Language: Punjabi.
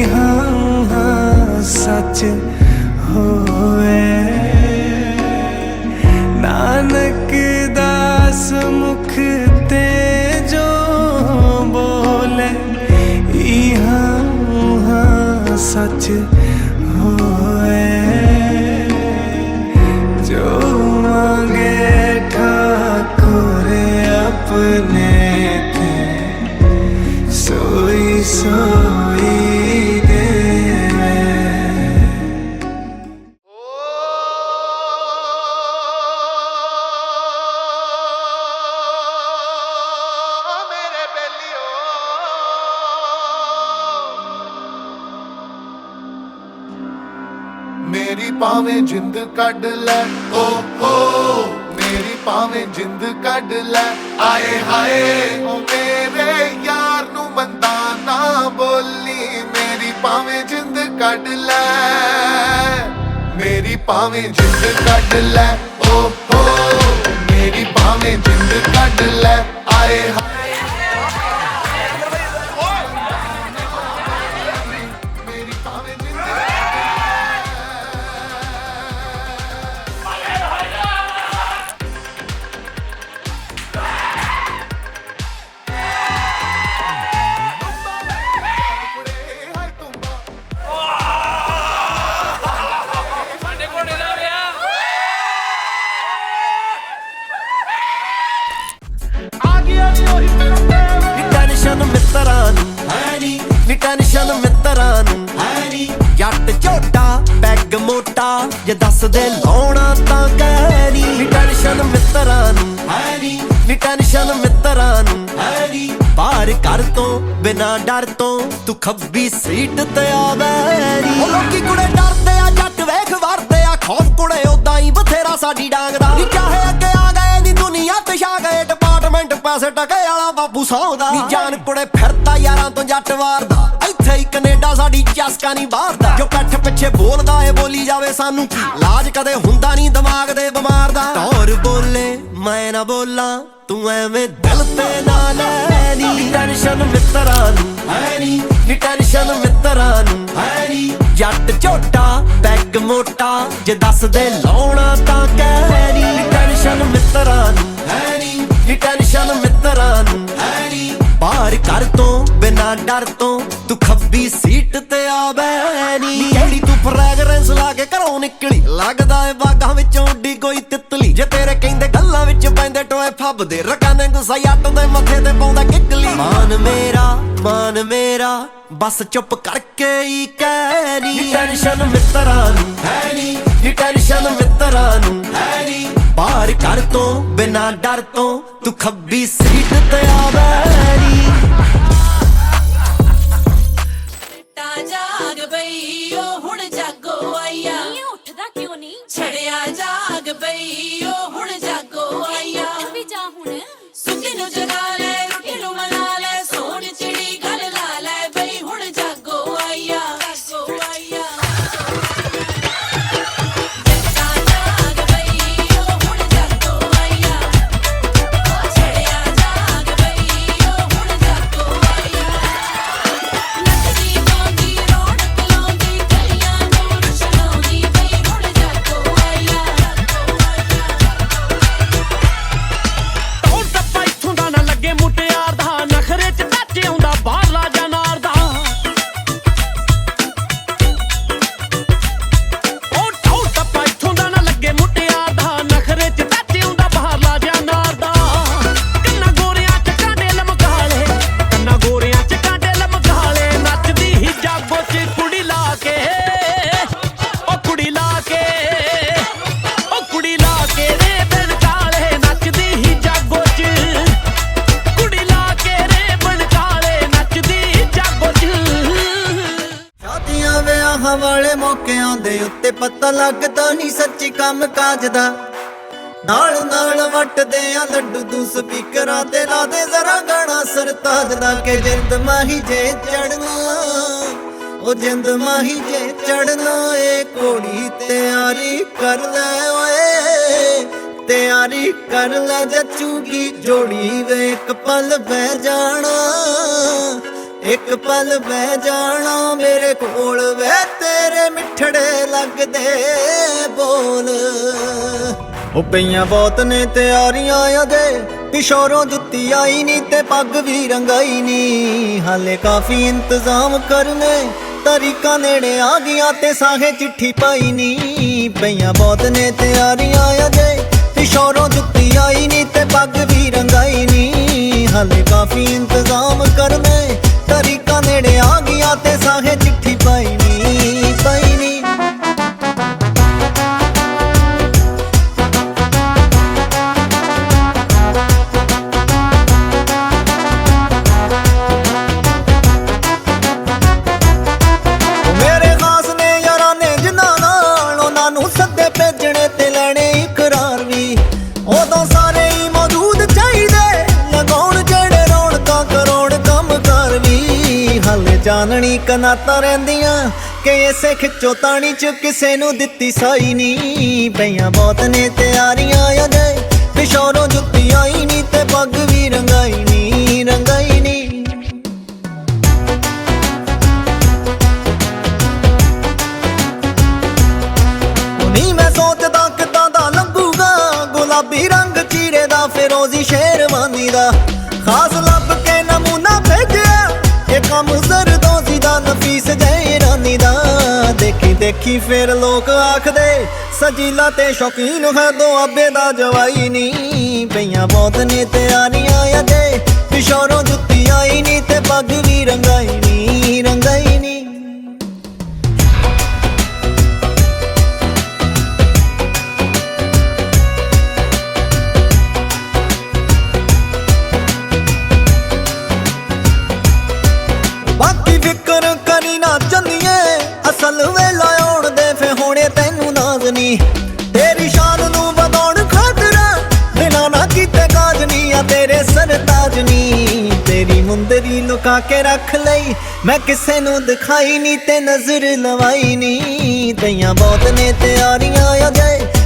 ਵੀ ਹਾਂ ਹਾਂ ਸੱਚ ਹੋਵੇ ਮੁਖ ਤੇ ਜੋ ਬੋਲੇ ਇਹ ਹਾਂ ਹਾਂ ਸੋਈ ਸੋ ਮੇਰੀ ਜਿੰਦ ਕੱਢ ਲੈ। ਓ ਹੋ ਮੇਰੀ ਪਾਵੇਂ ਜਿੰਦ ਕੱਢ ਲੈ। ਆਏ ਹਾਏ, ਓ ਮੇਰੇ ਯਾਰ ਨੂੰ ਮੰਦਾ ਨਾ ਬੋਲੀ। ਮੇਰੀ ਭਾਵੇਂ ਜਿੰਦ ਕੱਢ ਲੈ। ਮੇਰੀ ਭਾਵੇਂ ਜਿੰਦ ਕੱਢ ਲੈ। ਓ ਹੋ ਮੇਰੀ ਭਾਵੇਂ ਜਿੰਦ ਕੱਢ ਲੈ। ਆਏ ਮਿੱਤਰਾਂ ਨੂੰ। ਹੈ ਨੀ ਟੈਨਸ਼ਨ ਮਿੱਤਰਾਂ ਨੂੰ। ਹੈ ਨੀ ਜੱਟ ਝੋਟਾ ਪੈਗ ਮੋਟਾ ਜੇ ਦੱਸ ਦੇ ਲਾਉਣਾ ਤਾਂ ਕਹਿ ਨੀ। ਟੈਨਸ਼ਨ ਮਿੱਤਰਾਂ ਨੂੰ। ਹੈ ਨੀ ਟੈਨਸ਼ਨ ਮਿੱਤਰਾਂ ਨੂੰ। ਹੈ ਨੀ ਬਾਹਰ ਘਰ ਤੋਂ ਬਿਨਾ ਡਰ ਤੋਂ ਤੂੰ ਖੱਬੀ ਸੀਟ ਤੇ ਆਵੇ ਨੀ। ਉਹ ਲੋਕੀ ਕੁੜੇ ਡਰਦੇ ਆ ਜੱਟ ਵੇਖ ਵਰਦੇ ਆ। ਖੌਫ ਕੁੜੇ ਉਦਾਂ ਹੀ ਬਥੇਰਾ ਸਾਡੀ ਡਾਂਗ ਦਾ। ਨੀ ਚਾਹੇ ਡਿਪਾਰਟਮੈਂਟ ਪੈਸੇ ਟਕੇ ਵਾਲਾ ਬਾਬੂ ਸੌਦਾ। ਨੀ ਜਾਨ ਕੁੜੇ ਫਿਰਦਾ ਯਾਰਾਂ ਤੋਂ ਜੱਟ ਵਾਰਦਾ। ਇੱਥੇ ਹੀ ਕੈਨੇਡਾ ਸਾਡੀ ਚਸਕਾ ਨਹੀਂ ਬਾਹਰਦਾ ਜੋ ਪਿੱਠ ਪਿੱਛੇ ਬੋਲਦਾ ਏ ਬੋਲੀ ਜਾਵੇ ਸਾਨੂੰ ਕੀ? ਲਾਜ ਕਦੇ ਹੁੰਦਾ ਨਹੀਂ ਦਿਮਾਗ ਦੇ ਬਿਮਾਰ ਦਾ। ਟੌਰ ਬੋਲੇ ਮੈਂ ਨਾ ਬੋਲਾਂ ਤੂੰ ਐਵੇਂ ਦਿਲ ਤੇ ਨਾ ਲੈ। ਨੀ ਟੈਨਸ਼ਨ ਮਿੱਤਰਾਂ ਨੂੰ। ਹੈ ਨੀ। ਨੀ ਟੈਨਸ਼ਨ ਮਿੱਤਰਾਂ ਨੂੰ। ਹੈ ਨੀ। ਜੱਟ ਝੋਟਾ ਪੈਗ ਮੋਟਾ ਜੇ ਦੱਸ ਦੇ ਲਾਉਣਾ ਤਾਂ ਕਹਿ। ਨੀ ਟੈਨਸ਼ਨ ਮਿੱਤਰਾਂ ਨੂੰ। ਹੈ ਨੀ। ਨੀ ਟੈਨਸ਼ਨ ਮਿੱਤਰਾਂ ਨੂੰ। ਬਾਹਰ ਘਰ ਤੋਂ ਬਿਨਾ ਡਰ ਤੋਂ ਤੂੰ ਖੱਬੀ ਸੀਟ ਤੇ ਆਵੇ ਨੀ। ਕਿਹੜੀ ਤੂੰ ਫ੍ਰੈਗਰੈਂਸ ਲਾ ਕੇ ਘਰੋਂ ਨਿਕਲੀ ਲੱਗਦਾ ਏ ਬਾਗਾਂ ਵਿੱਚੋਂ ਉੱਡੀ ਕੋਈ ਤਿੱਤਲੀ। ਜੇ ਤੇਰੇ ਕਹਿੰਦੇ ਗੱਲਾਂ ਵਿੱਚ ਪੈਂਦੇ ਟੋਏ ਫੱਬਦੇ ਰਕਾਨੇ ਗੁੱਸਾ ਜੱਟ ਦੇ ਮੱਥੇ ਤੇ ਪਾਉਂਦਾ ਕਿੱਕਲੀ। ਮਾਨ ਮੇਰਾ ਮਾਨ ਮੇਰਾ ਬਸ ਚੁੱਪ ਕਰਕੇ ਹੀ ਕਹਿ ਨੀ। ਟੈਨਸ਼ਨ ਮਿੱਤਰਾਂ ਨੂੰ। ਹੈ ਨੀ ਨੀ ਟੈਨਸ਼ਨ ਮਿੱਤਰਾਂ ਨੂੰ। ਹੈ ਨੀ। ਬਾਹਰ ਘਰ ਤੋਂ ਬਿਨਾ ਡਰ ਤੋਂ ਤੂੰ ਖੱਬੀ ਸੀਟ ਤੇ ਆਵੇ ਨੀ ਤਾ ਜਾਗ ਬਈ ਉਹ ਹੁਣ ਜਾਗੋ ਆਇਆ। ਨਹੀਂ ਉੱਠਦਾ ਕਿਉਂ ਨਹੀਂ? ਛੜਿਆ ਜਾਗ ਬਈ ਉਹ ਦੇ ਉੱਤੇ ਪਤਾ ਲੱਗਦਾ ਨਹੀਂ ਸੱਚੀ ਕੰਮ ਕਾਜ ਦਾ। ਨਾਲ ਨਾਲ ਵੱਟਦੇ ਆ ਲੱਡੂ ਤੂੰ ਸਪੀਕਰਾਂ ਤੇ ਲਾ ਦੇ ਜ਼ਰਾ ਗਾਣਾ ਸਰਤਾਜ ਦਾ ਕਿ ਜਿੰਦ ਮਾਹੀ ਜੇ ਚੜਨਾ। ਉਹ ਜਿੰਦ ਮਾਹੀ ਜੇ ਚੜਨਾ ਏ ਕੋੜੀ ਤਿਆਰੀ ਕਰ ਲੈ ਓਏ। ਤਿਆਰੀ ਕਰ ਲੈ ਜੱਚੂਗੀ ਜੋੜੀ ਵੇ ਇੱਕ ਪਲ ਬਹਿ ਜਾਣਾ। ਇੱਕ ਪਲ ਬਹਿ ਜਾਣਾ, ਮੇਰੇ ਕੋਲ ਵੇ ਤੇਰੇ ਮਿੱਠੜੇ ਲੱਗਦੇ ਬੋਲ। ਉਹ ਪਈਆਂ ਬਹੁਤ ਨੇ ਤਿਆਰੀਆਂ ਅਜੇ ਪਿਸ਼ੋਰੋਂ ਜੁੱਤੀ ਆਈ ਨਹੀਂ ਤੇ ਪੱਗ ਵੀ ਰੰਗਾਈ ਨਹੀਂ। ਹਾਲੇ ਕਾਫੀ ਇੰਤਜ਼ਾਮ ਕਰਨੇ, ਤਰੀਕਾ ਨੇੜੇ ਆ ਗਿਆ ਤੇ ਸਾਹੇ ਚਿੱਠੀ ਪਾਈ ਨਹੀਂ। ਪਈਆਂ ਬਹੁਤ ਨੇ ਤਿਆਰੀਆਂ ਅਜੇ ਪਿਸ਼ੋਰੋਂ ਜੁੱਤੀ ਆਈ ਨਹੀਂ ਤੇ ਪੱਗ ਵੀ ਰੰਗਾਈ ਨਹੀਂ। ਹਾਲੇ ਕਾਫੀ ਇੰਤਜ਼ਾਮ ਕਰਨੇ ਤਰੀਕਾ ਨੇੜੇ ਆ ਗਿਆ ਤੇ ਸਾਹੇ ਚਿੱਠੀ ਵੀ ਹਾਲੇ ਜਾਣਨੀ ਰਹਿੰਦੀਆਂ? ਕਿ ਇਸੇ ਖਿੱਚੋ ਤਾਣੀ ਚ ਕਿਸੇ ਨੂੰ ਦਿੱਤੀ ਸਾਈ ਨਹੀਂ? ਪਈਆਂ ਬਹੁਤ ਨੇ ਤਿਆਰੀਆਂ ਅਜੇ, ਪਿਸ਼ੋਰੋਂ ਜੁੱਤੀ ਆਈ ਨਹੀਂ ਤੇ ਪੱਗ ਵੀ ਰੰਗਾਈ ਨਹੀਂ ਰੰਗਾਈ ਨਹੀਂ। ਨੀ ਮੈਂ ਸੋਚਦਾ ਕਿਦਾਂ ਦਾ ਲੰਘੂਗਾ ਗੁਲਾਬੀ ਰੰਗ ਚੀਰੇ ਦਾ, ਫਿਰੋਜ਼ੀ ਸ਼ੇਰਵਾਨੀ ਦਾ। ਖਾਸ ਦੇਖੀ ਦੇਖੀ ਫਿਰ ਲੋਕ ਆਖਦੇ, ਸਜੀਲਾ ਤੇ ਸ਼ੌਕੀਨ ਹੈ ਦੁਆਬੇ ਦਾ ਜਵਾਈ ਨਹੀਂ। ਪਈਆਂ ਬਹੁਤ ਨੇ ਤਿਆਰੀਆਂ ਅਜੇ ਪਿਸ਼ੋਰੋਂ ਜੁੱਤੀ ਆਈ ਨਹੀਂ ਤੇ ਪੱਗ ਵੀ ਰੰਗਾਈ ਤੈਨੂੰ ਤੇਰੀ ਸ਼ਾਨ ਨੂੰ ਵਧਾਉਣ ਖਾਤਰ ਬਿਨਾ ਨਾ ਕੀਤੇ ਕਾਜ ਨੀ ਆ ਤੇਰੇ ਸਰਤਾਜ ਨੀ। ਤੇਰੀ ਮੁੰਦਰੀ ਲੁਕਾ ਕੇ ਰੱਖ ਲਈ, ਮੈਂ ਕਿਸੇ ਨੂੰ ਦਿਖਾਈ ਨੀ ਤੇ ਨਜ਼ਰ ਲਵਾਈ ਨੀ। ਤਈਆਂ ਬਹੁਤ ਨੇ ਤਿਆਰੀਆਂ ਅਜੇ ਪਿਸ਼ੋਰੋਂ